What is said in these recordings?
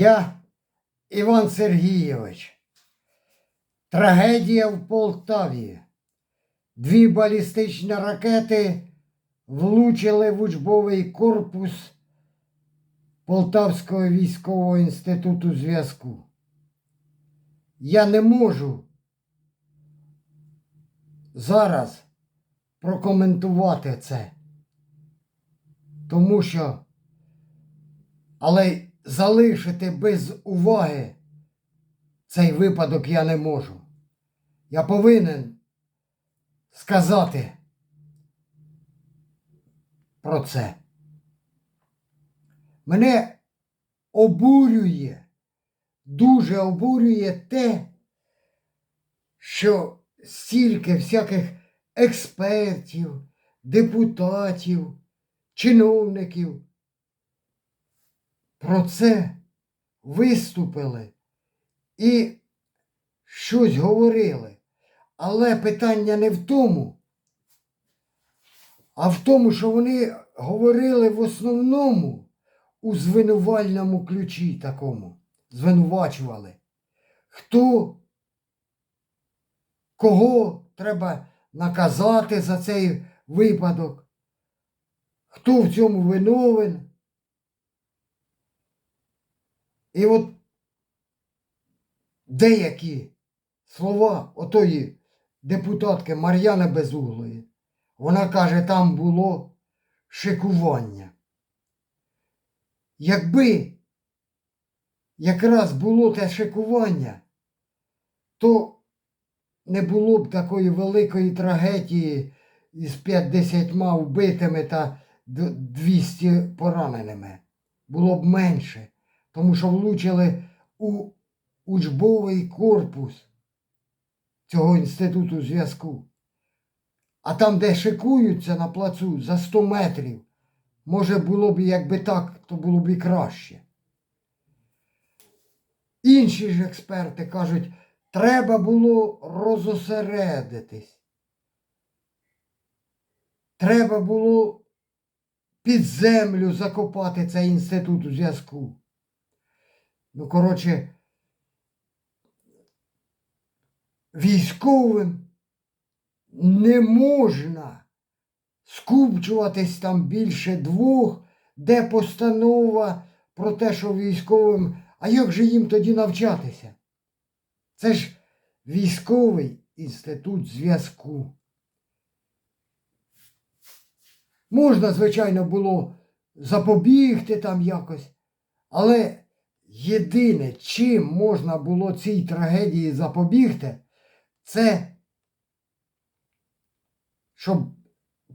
Я Іван Сергійович. Трагедія в Полтаві. Дві балістичні ракети влучили в учбовий корпус Полтавського військового інституту зв'язку. Я не можу зараз прокоментувати це, тому що але залишити без уваги цей випадок я не можу. Я повинен сказати про це. Мене обурює, дуже обурює те, що стільки всяких експертів, депутатів, чиновників про це виступили і щось говорили. Але питання не в тому, а в тому, що вони говорили в основному у звинувальному ключі такому. Звинувачували. Хто, кого треба наказати за цей випадок, хто в цьому виновен. І от деякі слова отої депутатки Мар'яни Безуглої, вона каже, там було шикування. Якби якраз було те шикування, то не було б такої великої трагедії із 50 вбитими та 200 пораненими. Було б менше тому що влучили у учбовий корпус цього інституту зв'язку. А там, де шикуються на плацу за 100 метрів, може було б, якби так, то було б і краще. Інші ж експерти кажуть, треба було розосередитись. Треба було під землю закопати цей інститут у зв'язку. Ну, коротше, військовим не можна скупчуватись там більше двох, де постанова про те, що військовим, а як же їм тоді навчатися? Це ж військовий інститут зв'язку. Можна, звичайно, було запобігти там якось, але єдине, чим можна було цій трагедії запобігти, це щоб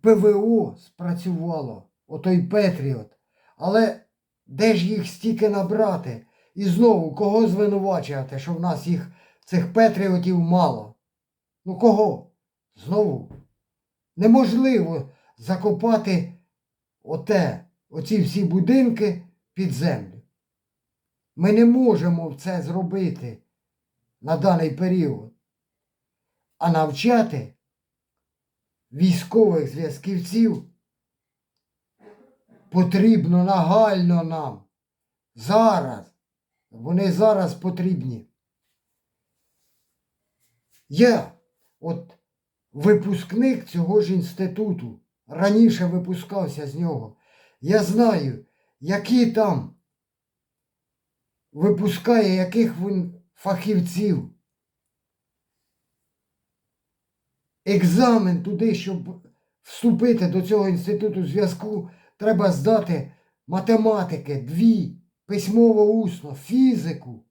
ПВО спрацювало, отой Петріот. Але де ж їх стільки набрати? І знову кого звинувачувати, що в нас їх цих Петріотів мало? Ну кого? Знову неможливо закопати оте, оці всі будинки під землю. Ми не можемо це зробити на даний період. А навчати військових зв'язківців потрібно нагально нам. Зараз. Вони зараз потрібні. Я, от випускник цього ж інституту, раніше випускався з нього. Я знаю, які там випускає яких він фахівців. Екзамен туди, щоб вступити до цього інституту зв'язку, треба здати математики, дві, письмово усно, фізику.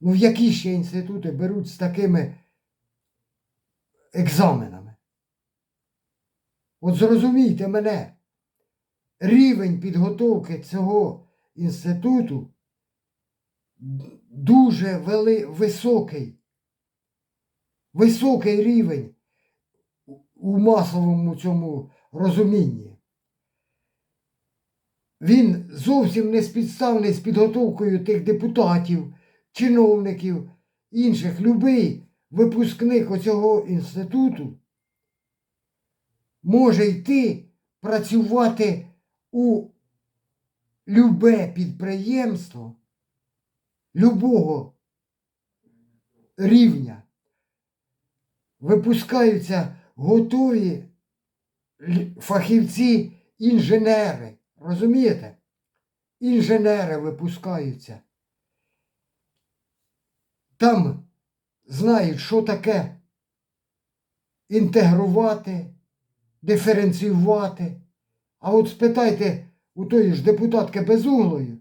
Ну, в які ще інститути беруть з такими екзаменами? От зрозумійте мене, рівень підготовки цього інституту дуже вели, високий, високий рівень у масовому цьому розумінні. Він зовсім не спідставний з підготовкою тих депутатів, чиновників, інших. Любий випускник оцього інституту може йти працювати у любе підприємство любого рівня випускаються готові фахівці, інженери. Розумієте? Інженери випускаються. Там знають, що таке інтегрувати, диференціювати. А от спитайте у тої ж депутатки Безуглої,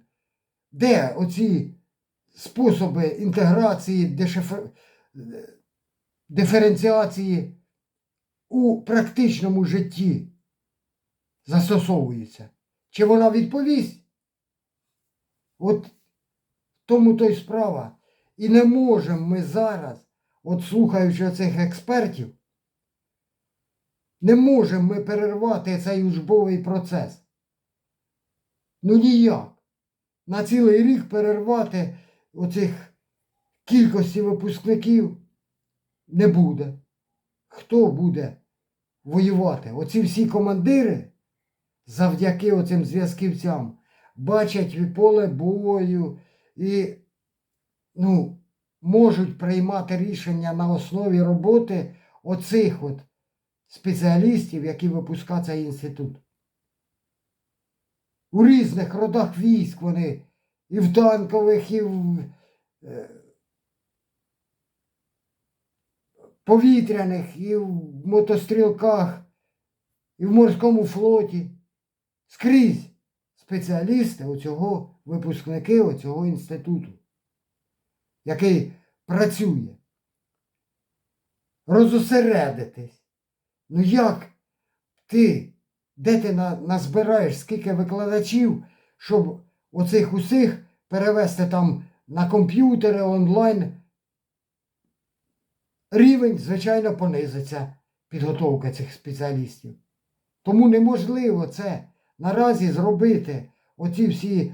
де оці способи інтеграції, дешифр... диференціації у практичному житті застосовуються. Чи вона відповість? От тому то й справа. І не можемо ми зараз, от слухаючи цих експертів, не можемо ми перервати цей учбовий процес. Ну ніяк. На цілий рік перервати оцих кількості випускників не буде. Хто буде воювати? Оці всі командири завдяки оцим зв'язківцям бачать поле бою і ну, можуть приймати рішення на основі роботи оцих от спеціалістів, які випускає цей інститут. У різних родах військ вони і в танкових, і в е, повітряних, і в мотострілках, і в морському флоті. Скрізь спеціалісти оцього, випускники оцього інституту, який працює. Розосередитись. Ну як ти, де ти на, назбираєш скільки викладачів, щоб оцих усіх перевести там на комп'ютери онлайн? Рівень, звичайно, понизиться підготовка цих спеціалістів. Тому неможливо це наразі зробити оці всі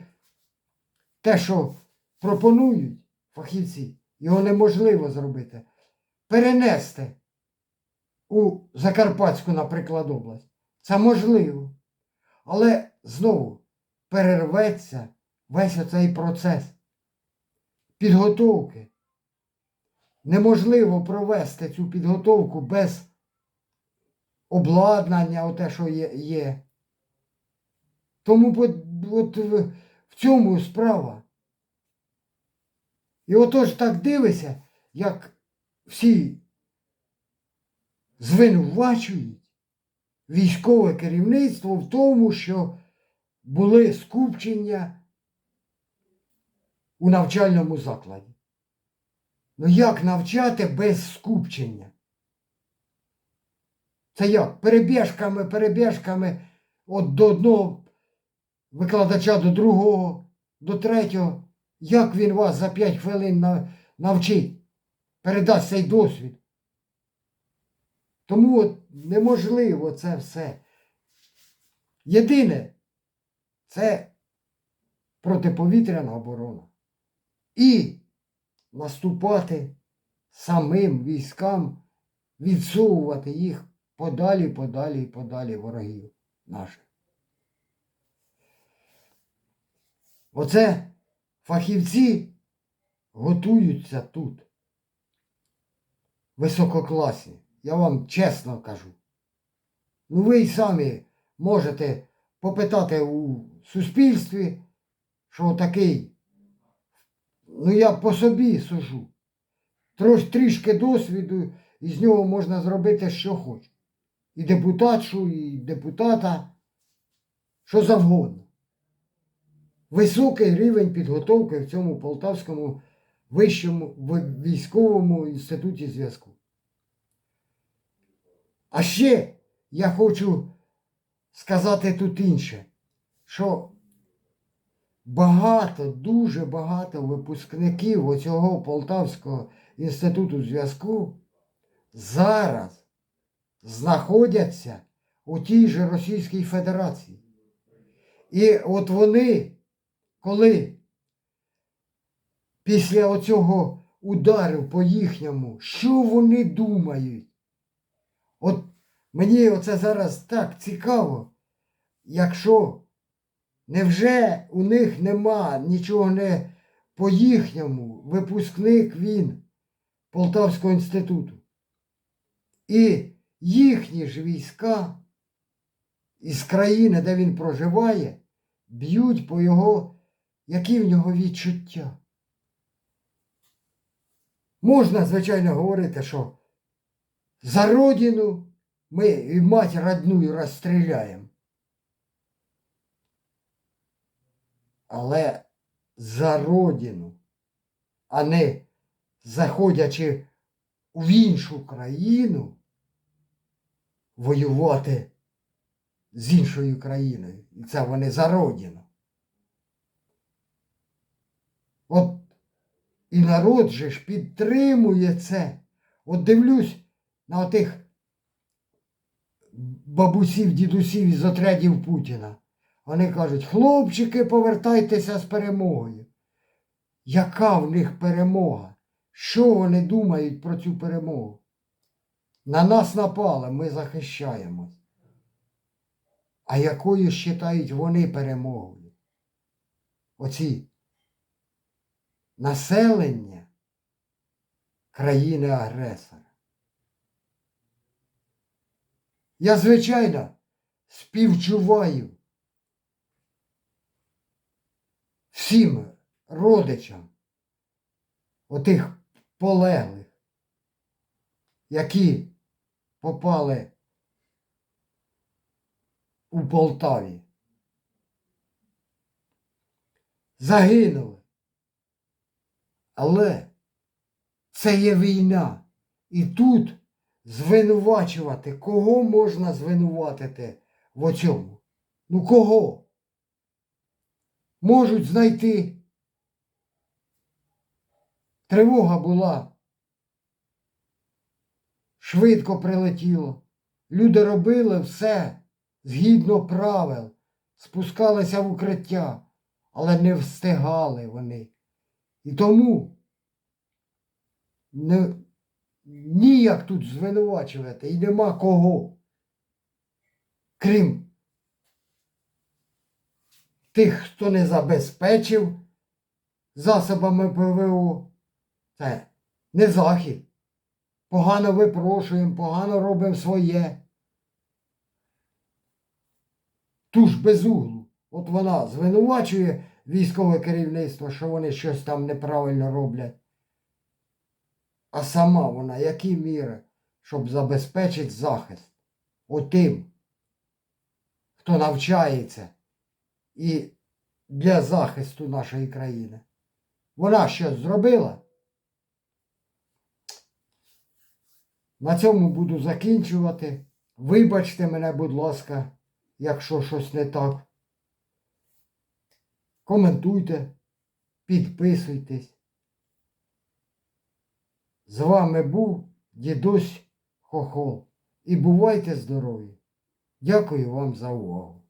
те, що пропонують фахівці, його неможливо зробити. Перенести у Закарпатську, наприклад, область. Це можливо. Але знову перерветься весь оцей процес підготовки. Неможливо провести цю підготовку без обладнання, оте, що є. Тому от, в цьому справа. І отож так дивися, як всі звинувачують військове керівництво в тому, що були скупчення у навчальному закладі. Ну як навчати без скупчення? Це як? Перебіжками, перебіжками от до одного викладача до другого, до третього. Як він вас за 5 хвилин навчить, передасть цей досвід? Тому от неможливо це все. Єдине, це протиповітряна оборона. І наступати самим військам, відсовувати їх подалі, подалі і подалі ворогів наших. Оце фахівці готуються тут. Висококласні. Я вам чесно кажу. Ну ви й самі можете попитати у суспільстві, що такий, ну я по собі сужу. Трош, трішки досвіду, і з нього можна зробити, що хоче. І депутатшу, і депутата, що завгодно. Високий рівень підготовки в цьому Полтавському вищому військовому інституті зв'язку. А ще я хочу сказати тут інше, що багато, дуже багато випускників оцього Полтавського інституту зв'язку зараз знаходяться у тій же Російській Федерації. І от вони, коли після оцього удару по їхньому, що вони думають? От мені оце зараз так цікаво, якщо невже у них нема нічого не по їхньому випускник він Полтавського інституту. І їхні ж війська із країни, де він проживає, б'ють по його, які в нього відчуття. Можна, звичайно, говорити, що за родину ми і мать родную розстріляємо. Але за родину, а не заходячи в іншу країну, воювати з іншою країною. І це вони за родину. От і народ же ж підтримує це. От дивлюсь на отих бабусів, дідусів із отрядів Путіна. Вони кажуть, хлопчики, повертайтеся з перемогою. Яка в них перемога? Що вони думають про цю перемогу? На нас напали, ми захищаємось. А якою вважають вони перемогою? Оці населення країни-агресора. Я, звичайно, співчуваю всім родичам отих полеглих, які попали у Полтаві. Загинули. Але це є війна. І тут звинувачувати, кого можна звинуватити в оцьому? Ну кого? Можуть знайти. Тривога була. Швидко прилетіло. Люди робили все згідно правил, спускалися в укриття, але не встигали вони. І тому не, ніяк тут звинувачувати і нема кого. Крім тих, хто не забезпечив засобами ПВО. Це не захід. Погано випрошуємо, погано робимо своє. Ту ж без углу. От вона звинувачує військове керівництво, що вони щось там неправильно роблять. А сама вона які міри, щоб забезпечити захист отим, хто навчається і для захисту нашої країни. Вона щось зробила. На цьому буду закінчувати. Вибачте мене, будь ласка, якщо щось не так. Коментуйте, підписуйтесь. З вами був дідусь Хохол. І бувайте здорові. Дякую вам за увагу.